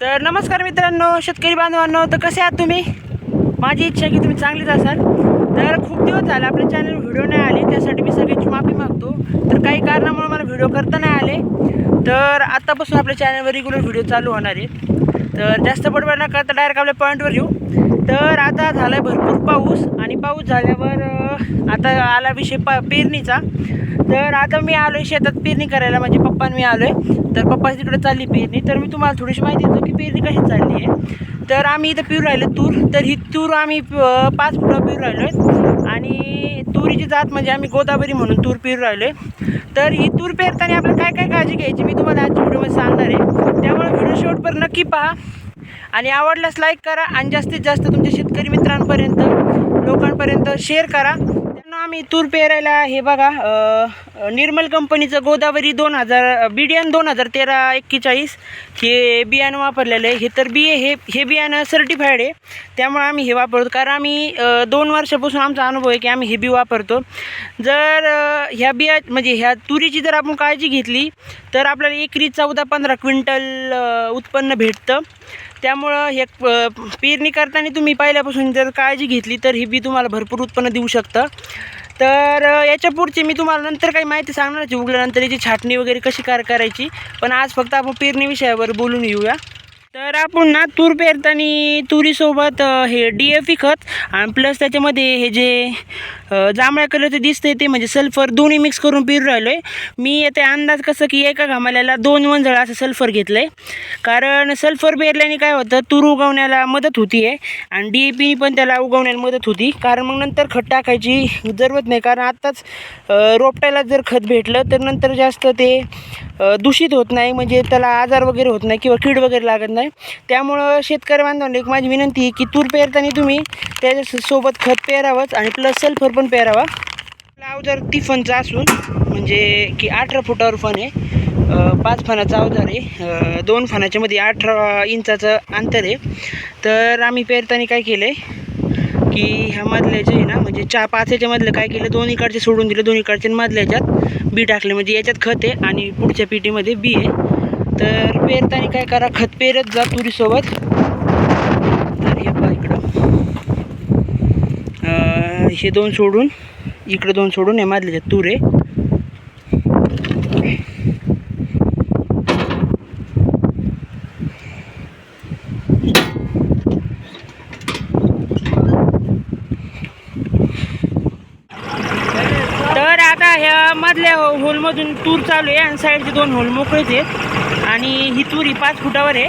तर नमस्कार मित्रांनो शेतकरी बांधवांनो तर कसे आहात तुम्ही? माझी इच्छा आहे की तुम्ही चांगलीच असाल. तर खूप दिवस झाले आपल्या चॅनल व्हिडिओ नाही आले त्यासाठी मी सगळ्यांची माफी मागतो. तर काही कारणामुळे मला व्हिडिओ करता नाही आले. तर आत्तापासून आपल्या चॅनलवर रेग्युलर व्हिडिओ चालू होणार आहेत. तर जास्त बडबड न करता डायरेक्ट आपल्या पॉईंटवर येऊ. तर आता झाला आहे भरपूर पाऊस आणि पाऊस झाल्यावर आता आला विषय प पेरणीचा. तर आता मी आलो आहे शेतात पेरणी करायला म्हणजे पप्पा मी आलो आहे तर पप्पा तिकडे चालली पेरणी. तर मी तुम्हाला थोडीशी माहिती देतो की पेरणी कशी चालली आहे. तर आम्ही इथं पिरू राहिलो तूर. तर ही तूर आम्ही पाच फुटं पिरू राहिलो आहे आणि तुरीची जात म्हणजे आम्ही गोदावरी म्हणून तूर पिरू राहिलो आहे तर ही तूर पेरताना आपल्याला काय काय काळजी घ्यायची मी तुम्हाला आजच्या व्हिडिओमध्ये सांगणार आहे. त्यामुळे व्हिडिओ शेवटपर्यंत नक्की पहा. आणि आवडल्यास लाईक करा. आणि जास्तीत जास्त तुमच्या शेतकरी मित्रांपर्यंत लोकांपर्यंत शेअर करा. त्यांना आम्ही तूर पेरायला हे बघा निर्मल कंपनीचं गोदावरी दोन हजार बिडियन दोन हजार तेरा एक्केचाळीस हे बियाणं वापरलेलं आहे. हे तर बी हे हे बियाणं सर्टिफाईड आहे. त्यामुळे आम्ही हे वापरतो. कारण आम्ही दोन वर्षापासून आमचा अनुभव आहे की आम्ही हे बी वापरतो. जर ह्या बिया म्हणजे ह्या तुरीची जर आपण काळजी घेतली तर आपल्याला एकरी चौदा पंधरा क्विंटल उत्पन्न भेटतं. त्यामुळं हे पेरणी करताना तुम्ही पहिल्यापासून जर काळजी घेतली तर हे बी तुम्हाला भरपूर उत्पन्न देऊ शकतं. तर याच्या पुढची मी तुम्हाला नंतर काही माहिती सांगणार आहे. उगल्यानंतर याची छाटणी वगैरे कशी कार करायची. पण आज फक्त आपण पेरणी विषयावर बोलून येऊया तर आपण ना तूर पेरताना तुरीसोबत हे डी एफ खत आणि प्लस त्याच्यामध्ये हे जे जांभळ्या कलरचं दिसतंय ते म्हणजे सल्फर दोन्ही मिक्स करून पेरू राहिलो आहे मी येते अंदाज कसं की एका घामाल्याला दोन वंजळ असं सल्फर घेतलं आहे कारण सल्फर पेरल्याने काय होतं तूर उगवण्याला मदत होती आहे आणि डी ए पी पण त्याला उगवण्याला मदत होती. कारण मग नंतर खत टाकायची जरूरत नाही. कारण आत्ताच रोपट्याला जर खत भेटलं तर नंतर जास्त ते दूषित होत नाही म्हणजे त्याला आजार वगैरे होत नाही किंवा कीड वगैरे लागत नाही. त्यामुळं शेतकरी बांधवांना एक माझी विनंती आहे की तूर पेरताना तुम्ही त्याच्या सोबत खत पेरावंच आणि प्लस सल्फर पण पेरावा. अवजार तिफनचा असून म्हणजे की अठरा फुटावर फण आहे. पाच फणाचा अवजार आहे. दोन फणाच्यामध्ये अठरा इंचाचं अंतर आहे. तर आम्ही पेरताना काय केलं आहे की ह्या मधल्या जे आहे ना म्हणजे चार पाच याच्यामधलं काय केलं दोन इकडचे सोडून दिलं दोन इकडचे मधल्या याच्यात बी टाकले. म्हणजे याच्यात खत आहे आणि पुढच्या पिटीमध्ये बी आहे. तर पेरताना काय करा खत पेरत जा तुरीसोबत. तर हे पहा इकडं. हे दोन सोडून इकडं दोन सोडून हे मधल्या याच्यात तूर आहे तर आता ह्या मधल्या होलमधून तूर चालू आहे आणि साईडचे दोन होल मोकळेच आहेत. आणि ही तूर ही पाच फुटावर आहे.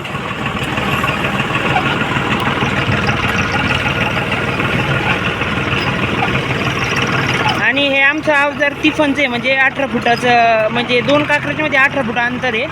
आणि हे आमचं अवजार तिफनचं आहे म्हणजे अठरा फुटाचं म्हणजे दोन काकराच्या मध्ये अठरा फुट अंतर आहे.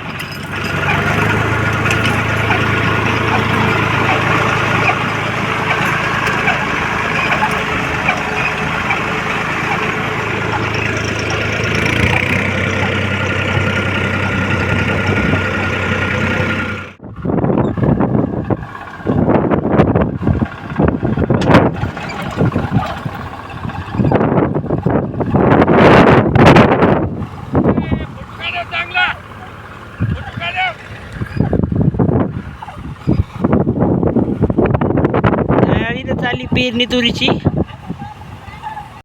झाली पेरणी तुरीची.